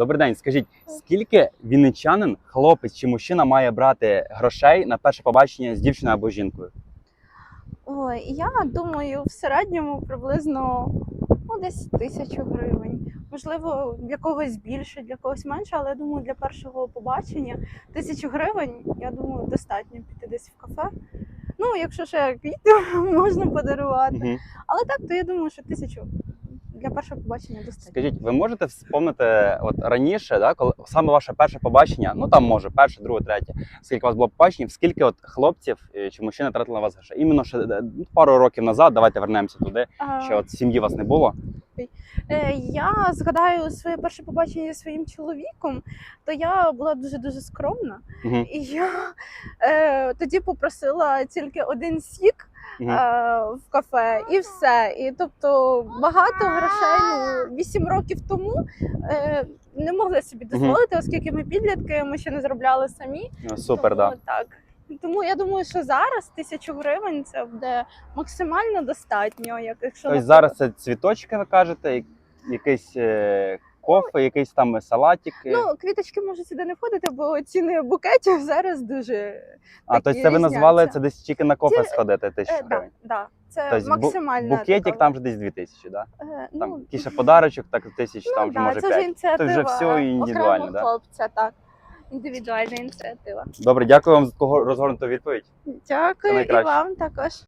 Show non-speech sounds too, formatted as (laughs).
Добрий день, скажіть, скільки вінничанин, хлопець чи мужчина має брати грошей на перше побачення з дівчиною або жінкою? Ой, я думаю, в середньому приблизно ну, десь тисячу гривень. Можливо, для когось більше, для когось менше, але я думаю, для першого побачення тисячу гривень, я думаю, достатньо піти десь в кафе. Ну, якщо ще квіти (laughs) можна подарувати. Мгм. Але так, то я думаю, що тисячу для першого побачення достатньо. Скажіть, ви можете вспомнити от раніше, да, коли саме ваше перше побачення, ну там може перше, друге, третє, скільки у вас було побачень, скільки от хлопців е, чи мужчина тратили на вас грошей? Іменно ще е, ну, пару років назад, давайте вернемося туди, А, що от сім'ї вас не було. Е, Я згадаю своє перше побачення зі своїм чоловіком, то я була дуже дуже скромна, Мгм. і я е, тоді попросила тільки один сік Е, в кафе, і все. І тобто багато грошей ну, 8 років тому е, не могли собі дозволити, оскільки ми підлітки, ми ще не заробляли самі. Ну, Супер, тому, да. так. Тому я думаю, що зараз тисячу гривень це буде максимально достатньо. Як якщо Тобто зараз це цвіточки, ви кажете, якийсь е, кофе, якийсь там салатик. Ну, квіточки можуть сюди не входити, бо ціни букетів зараз дуже а тобто це ви назвали це десь тільки на кофе сходити тисячу Е, да, гривень. да. Це Тобто максимально. букетик там вже десь дві тисячі, да? Е, Там ну, якийсь подарочок, так тисяч, ну, там вже да, може це вже п'ять. Це вже все індивідуально, да? хлопця, так. Індивідуальна ініціатива. Добре, дякую вам за таку розгорнуту відповідь. Дякую і вам також.